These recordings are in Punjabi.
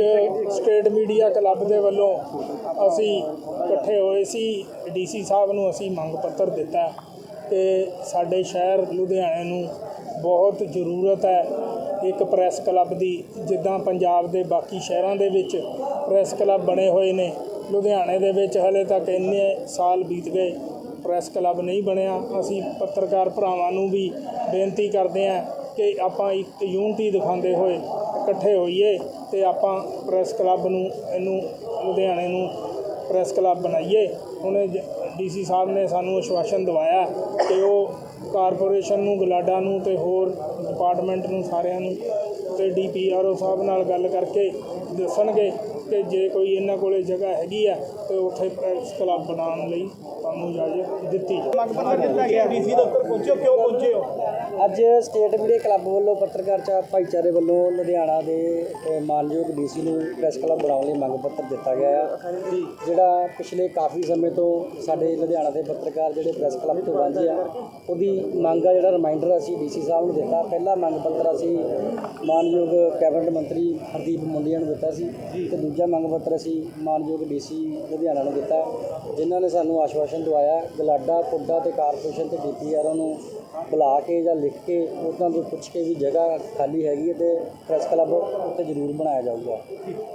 ਅੱਜ ਸਟੇਟ ਮੀਡੀਆ ਕਲੱਬ ਦੇ ਵੱਲੋਂ ਅਸੀਂ ਇਕੱਠੇ ਹੋਏ ਸੀ। ਡੀਸੀ ਸਾਹਿਬ ਨੂੰ ਅਸੀਂ ਮੰਗ ਪੱਤਰ ਦਿੱਤਾ ਕਿ ਸਾਡੇ ਸ਼ਹਿਰ ਲੁਧਿਆਣੇ ਨੂੰ ਬਹੁਤ ਜ਼ਰੂਰਤ ਹੈ ਇੱਕ ਪ੍ਰੈਸ ਕਲੱਬ ਦੀ, ਜਿੱਦਾਂ ਪੰਜਾਬ ਦੇ ਬਾਕੀ ਸ਼ਹਿਰਾਂ ਦੇ ਵਿੱਚ ਪ੍ਰੈਸ ਕਲੱਬ ਬਣੇ ਹੋਏ ਨੇ। ਲੁਧਿਆਣੇ ਦੇ ਵਿੱਚ ਹਲੇ ਤੱਕ ਇੰਨੇ ਸਾਲ ਬੀਤ ਗਏ, ਪ੍ਰੈਸ ਕਲੱਬ ਨਹੀਂ ਬਣਿਆ। ਅਸੀਂ ਪੱਤਰਕਾਰ ਭਰਾਵਾਂ ਨੂੰ ਵੀ ਬੇਨਤੀ ਕਰਦੇ ਹਾਂ ਕਿ ਆਪਾਂ ਇੱਕ ਯੂਨਿਟੀ ਦਿਖਾਉਂਦੇ ਹੋਏ ਇਕੱਠੇ ਹੋਈਏ। ਤੇ ਆਪਾਂ ਪ੍ਰੈਸ ਕਲੱਬ ਨੂੰ, ਇਹਨੂੰ, ਲੁਧਿਆਣੇ ਨੂੰ ਪ੍ਰੈਸ ਕਲੱਬ ਬਣਾਈਏ। ਹੁਣ ਡੀਸੀ ਸਾਹਿਬ ਨੇ ਸਾਨੂੰ ਆਸ਼ਵਾਸਨ ਦਿਵਾਇਆ ਕਿ ਉਹ ਕਾਰਪੋਰੇਸ਼ਨ ਨੂੰ, ਗਲਾਡਾ ਨੂੰ ਤੇ ਹੋਰ ਡਿਪਾਰਟਮੈਂਟ ਨੂੰ ਸਾਰਿਆਂ ਨੂੰ ਤੇ ਡੀਪੀਆਰਓ ਸਾਹਿਬ ਨਾਲ ਗੱਲ ਕਰਕੇ ਦੱਸਣਗੇ ਕਿ ਜੇ ਕੋਈ ਇਹਨਾਂ ਕੋਲੇ ਜਗ੍ਹਾ ਹੈਗੀ ਆ ਤੇ ਉੱਥੇ ਪ੍ਰੈਸ ਕਲੱਬ ਬਣਾਉਣ ਲਈ ਤੁਹਾਨੂੰ ਇਜਾਜ਼ਤ ਦਿੱਤੀ ਜਾਵੇ। ਮੰਗ ਦਿੱਤਾ ਗਿਆ। ਡੀਸੀ ਦਫ਼ਤਰ ਪਹੁੰਚੋ ਕਿਉਂ ਪਹੁੰਚੇ ਹੋ? ਅੱਜ ਸਟੇਟ ਮੀਡੀਆ ਕਲੱਬ ਵੱਲੋਂ ਪੱਤਰਕਾਰ ਚਾ ਭਾਈਚਾਰੇ ਵੱਲੋਂ ਲੁਧਿਆਣਾ ਦੇ ਮਾਨਯੋਗ ਡੀਸੀ ਨੂੰ ਪ੍ਰੈਸ ਕਲੱਬ ਬਣਾਉਣ ਲਈ ਮੰਗ ਪੱਤਰ ਦਿੱਤਾ ਗਿਆ ਹੈ ਜਿਹੜਾ ਪਿਛਲੇ ਕਾਫੀ ਸਮੇਂ ਤੋਂ ਸਾਡੇ ਲੁਧਿਆਣਾ ਦੇ ਪੱਤਰਕਾਰ ਜਿਹੜੇ ਪ੍ਰੈਸ ਕਲੱਬ ਤੋਂ ਵਾਂਝੇ ਆ ਉਹਦੀ ਮੰਗ ਆ ਜਿਹੜਾ ਰਿਮਾਈਂਡਰ ਅਸੀਂ ਡੀਸੀ ਸਾਹਿਬ ਨੂੰ ਦਿੱਤਾ। ਪਹਿਲਾ ਮੰਗ ਪੱਤਰ ਅਸੀਂ ਮਾਨਯੋਗ ਕੈਬਨਿਟ ਮੰਤਰੀ ਹਰਦੀਪ ਮੁੰਡੀਆਂ ਨੂੰ ਦਿੱਤਾ ਸੀ ਤੇ ਦੂਜਾ ਮੰਗ ਪੱਤਰ ਅਸੀਂ ਮਾਨਯੋਗ ਡੀਸੀ ਲੁਧਿਆਣਾ ਨੂੰ ਦਿੱਤਾ। ਜਿਨ੍ਹਾਂ ਨੇ ਸਾਨੂੰ ਆਸ਼ਵਾਸਨ ਦਵਾਇਆ ਗਲਾਡਾ ਪੁੱਡਾ ਤੇ ਕਾਰਪੋਰੇਸ਼ਨ ਤੇ ਡੀਪੀਆਰ ਨੂੰ ਬੁਲਾ ਕੇ ਜਾਂ ਲਿਖ ਕੇ ਉਹਨਾਂ ਤੋਂ ਪੁੱਛ ਕੇ ਵੀ ਜਗ੍ਹਾ ਖਾਲੀ ਹੈਗੀ ਹੈ ਤੇ ਪ੍ਰੈਸ ਕਲੱਬ ਉੱਤੇ ਜ਼ਰੂਰ ਬਣਾਇਆ ਜਾਊਗਾ।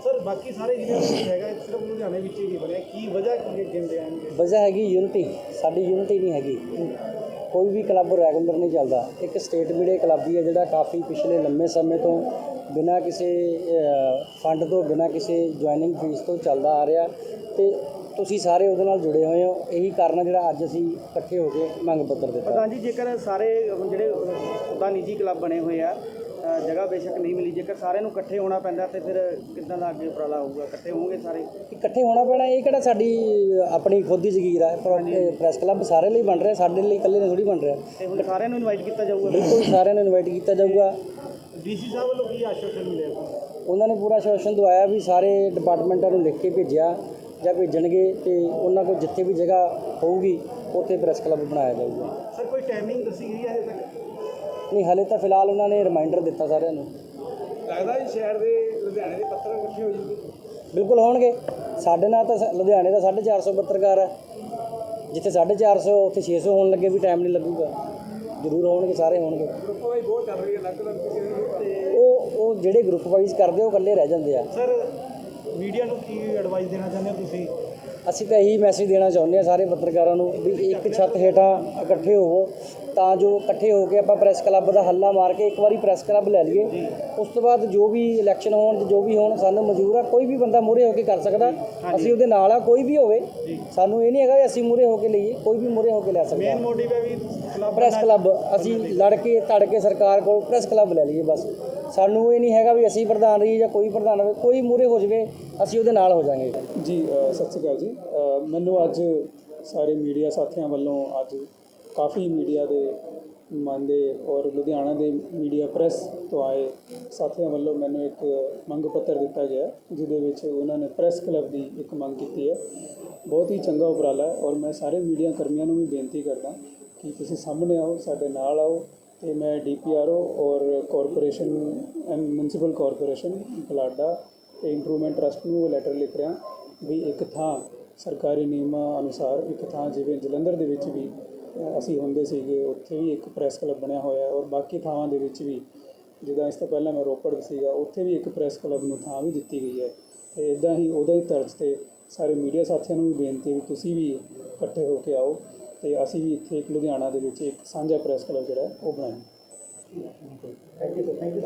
ਸਰ ਬਾਕੀ ਸਾਰੇ ਵਿੱਚ ਹੈਗਾ ਸਿਰਫ ਲੁਧਿਆਣੇ ਵਿੱਚ ਹੀ ਬਣਿਆ। ਕੀ ਵਜ੍ਹਾ ਕੀ ਕਹਿੰਦੇ ਆਣਗੇ ਵਜ੍ਹਾ ਹੈਗੀ ਯੂਨਿਟੀ ਸਾਡੀ ਯੂਨਿਟੀ ਨਹੀਂ ਹੈਗੀ। ਕੋਈ ਵੀ ਕਲੱਬ ਰੈਗੂਲਰ ਨਹੀਂ ਚੱਲਦਾ। ਇੱਕ ਸਟੇਟ ਮੀਡੀਆ ਕਲੱਬ ਹੀ ਹੈ ਜਿਹੜਾ ਕਾਫੀ ਪਿਛਲੇ ਲੰਮੇ ਸਮੇਂ ਤੋਂ ਬਿਨਾਂ ਕਿਸੇ ਫੰਡ ਤੋਂ ਬਿਨਾਂ ਕਿਸੇ ਜੁਆਇਨਿੰਗ ਫੀਸ ਤੋਂ ਚੱਲਦਾ ਆ ਰਿਹਾ ਤੇ ਤੁਸੀਂ ਸਾਰੇ ਉਹਦੇ ਨਾਲ ਜੁੜੇ ਹੋਏ ਹੋ। ਇਹੀ ਕਾਰਨ ਹੈ ਜਿਹੜਾ ਅੱਜ ਅਸੀਂ ਇਕੱਠੇ ਹੋ ਕੇ ਮੰਗ ਪੱਤਰ ਦਿੱਤਾ। ਪ੍ਰਧਾਨ ਜੀ ਜੇਕਰ ਸਾਰੇ ਜਿਹੜੇ ਉਹਦਾ ਨਿੱਜੀ ਕਲੱਬ ਬਣੇ ਹੋਏ ਆ ਜਗ੍ਹਾ ਬੇਸ਼ੱਕ ਨਹੀਂ ਮਿਲੀ ਜੇਕਰ ਸਾਰਿਆਂ ਨੂੰ ਇਕੱਠੇ ਹੋਣਾ ਪੈਂਦਾ ਤੇ ਫਿਰ ਕਿੱਦਾਂ ਦਾ ਅੱਗੇ ਉਪਰਾਲਾ ਹੋਊਗਾ? ਇਕੱਠੇ ਹੋਣਗੇ ਸਾਰੇ? ਇਕੱਠੇ ਹੋਣਾ ਪੈਣਾ ਇਹ ਕਿਹੜਾ ਸਾਡੀ ਆਪਣੀ ਖੁਦ ਦੀ ਜ਼ਗੀਰ ਹੈ ਪ੍ਰੈਸ ਕਲੱਬ ਸਾਰੇ ਲਈ ਬਣ ਰਿਹਾ ਸਾਡੇ ਲਈ ਇਕੱਲੇ ਨੇ ਥੋੜੀ ਬਣ ਰਿਹਾ। ਤੇ ਹੁਣ ਸਾਰਿਆਂ ਨੂੰ ਇਨਵਾਈਟ ਕੀਤਾ ਜਾਊਗਾ ਬਿਲਕੁਲ ਸਾਰਿਆਂ ਨੂੰ ਇਨਵਾਈਟ ਕੀਤਾ ਜਾਊਗਾ। ਡੀਸੀ ਸਾਹਿਬ ਵੱਲੋਂ ਕੀ ਆਸ਼ਵਾਸਨ ਮਿਲਿਆ? ਉਹਨਾਂ ਨੇ ਪੂਰਾ ਆਸ਼ਵਾਸਨ ਦਵਾਇਆ ਵੀ ਸਾਰੇ ਡਿਪਾਰਟਮੈਂਟਾਂ ਨੂੰ ਲਿਖ ਕੇ ਭੇਜਿਆ ਜਾਂ ਭੇਜਣਗੇ ਤੇ ਉਹਨਾਂ ਕੋਲ ਜਿੱਥੇ ਵੀ ਜਗ੍ਹਾ ਹੋਊਗੀ ਉੱਥੇ ਪ੍ਰੈਸ ਕਲੱਬ ਬਣਾਇਆ ਜਾਊਗਾ। ਸਰ ਕੋਈ ਟਾਈਮਿੰਗ ਦੱਸੀ ਗਈ ਹੈ ਹਜੇ ਤੱਕ? ਨਹੀਂ ਹਲੇ ਤਾਂ ਫਿਲਹਾਲ ਉਹਨਾਂ ਨੇ ਰਿਮਾਈਂਡਰ ਦਿੱਤਾ ਸਾਰਿਆਂ ਨੂੰ। ਲੱਗਦਾ ਜੀ ਸ਼ਹਿਰ ਦੇ ਲੁਧਿਆਣੇ ਦੇ ਪੱਤਰ ਇਕੱਠੇ ਹੋ ਜੂਗੇ ਬਿਲਕੁਲ ਹੋਣਗੇ। ਸਾਡੇ ਨਾਲ ਤਾਂ ਲੁਧਿਆਣੇ ਦਾ 450 ਪੱਤਰਕਾਰ ਹੈ। ਜਿੱਥੇ 450 ਉੱਥੇ 600 ਹੋਣ ਲੱਗੇ ਵੀ ਟਾਈਮ ਨਹੀਂ ਲੱਗੂਗਾ। ਜ਼ਰੂਰ ਹੋਣਗੇ ਸਾਰੇ ਹੋਣਗੇ ਗਰੁੱਪ ਵਾਈ ਬਹੁਤ ਚੱਲ ਰਹੀ ਹੈ ਅਲੱਗ-ਅਲੱਗ ਕਿਸੇ ਤੇ ਉਹ ਉਹ ਜਿਹੜੇ ਗਰੁੱਪ ਵਾਈਜ਼ ਕਰਦੇ ਉਹ ਇਕੱਲੇ ਰਹਿ ਜਾਂਦੇ ਆ। ਸਰ ਮੀਡੀਆ ਨੂੰ ਕੀ ਐਡਵਾਈਸ ਦੇਣਾ ਚਾਹੁੰਦੇ ਹੋ ਤੁਸੀਂ? ਅਸੀਂ ਤਾਂ ਇਹੀ ਮੈਸੇਜ ਦੇਣਾ ਚਾਹੁੰਦੇ ਹਾਂ ਸਾਰੇ ਪੱਤਰਕਾਰਾਂ ਨੂੰ ਵੀ ਇੱਕ ਛੱਤ ਹੇਠਾਂ ਇਕੱਠੇ ਹੋਵੋ ਤਾਂ ਜੋ ਇਕੱਠੇ ਹੋ ਕੇ ਆਪਾਂ ਪ੍ਰੈਸ ਕਲੱਬ ਦਾ ਹੱਲਾ ਮਾਰ ਕੇ ਇੱਕ ਵਾਰੀ ਪ੍ਰੈਸ ਕਲੱਬ ਲੈ ਲਈਏ। ਉਸ ਤੋਂ ਬਾਅਦ ਜੋ ਵੀ ਇਲੈਕਸ਼ਨ ਹੋਣ ਜੋ ਵੀ ਹੋਣ ਸਾਨੂੰ ਮਨਜ਼ੂਰ ਆ ਕੋਈ ਵੀ ਬੰਦਾ ਮੂਹਰੇ ਹੋ ਕੇ ਕਰ ਸਕਦਾ। ਅਸੀਂ ਉਹਦੇ ਨਾਲ ਆ ਕੋਈ ਵੀ ਹੋਵੇ। ਸਾਨੂੰ ਇਹ ਨਹੀਂ ਹੈਗਾ ਵੀ ਅਸੀਂ ਮੂਹਰੇ ਹੋ ਕੇ ਲਈਏ ਕੋਈ ਵੀ ਮੂਹਰੇ ਹੋ ਕੇ ਲੈ ਸਕਦਾ। ਮੇਨ ਮੋਟਿਵ ਹੈ ਵੀ ਕਲੱਬ ਪ੍ਰੈਸ ਕਲੱਬ ਅਸੀਂ ਲੜ ਕੇ ਤੜ ਕੇ ਸਰਕਾਰ ਕੋਲ ਪ੍ਰੈਸ ਕਲੱਬ ਲੈ ਲਈਏ ਬਸ। ਸਾਨੂੰ ਇਹ ਨਹੀਂ ਹੈਗਾ ਵੀ ਅਸੀਂ ਪ੍ਰਧਾਨ ਰਹੀਏ ਜਾਂ ਕੋਈ ਪ੍ਰਧਾਨ ਹੋਵੇ, ਕੋਈ ਮੂਹਰੇ ਹੋ ਜਾਵੇ, ਅਸੀਂ ਉਹਦੇ ਨਾਲ ਹੋ ਜਾਾਂਗੇ। ਜੀ ਸਤਿ ਸ਼੍ਰੀ ਅਕਾਲ ਜੀ। ਮੈਨੂੰ ਅੱਜ ਸਾਰੇ ਮੀਡੀਆ ਸਾਥੀਆਂ ਵੱਲੋਂ ਅੱਜ ਕਾਫੀ ਮੀਡੀਆ ਦੇ ਨੁਮਾਇੰਦੇ ਔਰ ਲੁਧਿਆਣਾ ਦੇ ਮੀਡੀਆ ਪ੍ਰੈਸ ਤੋਂ ਆਏ ਸਾਥੀਆਂ ਵੱਲੋਂ ਮੈਨੂੰ ਇੱਕ ਮੰਗ ਪੱਤਰ ਦਿੱਤਾ ਗਿਆ ਜਿਹਦੇ ਵਿੱਚ ਉਹਨਾਂ ਨੇ ਪ੍ਰੈਸ ਕਲੱਬ ਦੀ ਇੱਕ ਮੰਗ ਕੀਤੀ ਹੈ। ਬਹੁਤ ਹੀ ਚੰਗਾ ਉਪਰਾਲਾ ਹੈ ਔਰ ਮੈਂ ਸਾਰੇ ਮੀਡੀਆ ਕਰਮੀਆਂ ਨੂੰ ਵੀ ਬੇਨਤੀ ਕਰਦਾ ਕਿ ਤੁਸੀਂ ਸਾਹਮਣੇ ਆਓ, ਸਾਡੇ ਨਾਲ ਆਓ ਤੇ ਮੈਂ ਡੀਪੀਆਰਓ ਔਰ ਕਾਰਪੋਰੇਸ਼ਨ ਐਂਡ ਮਿਊਨਿਸਪਲ ਕਾਰਪੋਰੇਸ਼ਨ ਬਲਾਡਾ ਤੇ ਇੰਪਰੂਵਮੈਂਟ ਟਰਸਟ ਨੂੰ ਲੈਟਰ ਲਿਖ ਰਿਹਾ ਵੀ ਇੱਕ ਥਾਂ ਸਰਕਾਰੀ ਨਿਯਮਾਂ ਅਨੁਸਾਰ ਇੱਕ ਥਾਂ ਜਿਵੇਂ ਜਲੰਧਰ ਦੇ ਵਿੱਚ ਵੀ ਅਸੀਂ ਹੁੰਦੇ ਸੀਗੇ, ਉੱਥੇ ਵੀ ਇੱਕ ਪ੍ਰੈਸ ਕਲੱਬ ਬਣਿਆ ਹੋਇਆ ਔਰ ਬਾਕੀ ਥਾਵਾਂ ਦੇ ਵਿੱਚ ਵੀ, ਜਿੱਦਾਂ ਇਸ ਤੋਂ ਪਹਿਲਾਂ ਮੈਂ ਰੋਪੜ ਸੀਗਾ, ਉੱਥੇ ਵੀ ਇੱਕ ਪ੍ਰੈਸ ਕਲੱਬ ਨੂੰ ਥਾਂ ਵੀ ਦਿੱਤੀ ਗਈ ਹੈ। ਤੇ ਇਦਾਂ ਹੀ ਉਹਦਾ ਹੀ ਤਰਜ਼ ਤੇ ਸਾਰੇ ਮੀਡੀਆ ਸਾਥੀਆਂ ਨੂੰ ਵੀ ਬੇਨਤੀ ਹੈ ਵੀ ਤੁਸੀਂ ਵੀ ਇਕੱਠੇ ਹੋ ਕੇ ਆਓ। ਤੇ ਅਸੀਂ ਵੀ ਇੱਥੇ ਇੱਕ ਲੁਧਿਆਣਾ ਦੇ ਵਿੱਚ ਇੱਕ ਸਾਂਝਾ ਪ੍ਰੈਸ ਕਲੱਬ ਜਿਹੜਾ ਉਹ ਬਣਾਇਆ। ਥੈਂਕ ਯੂ ਉਹ ਬਣਾਈਏ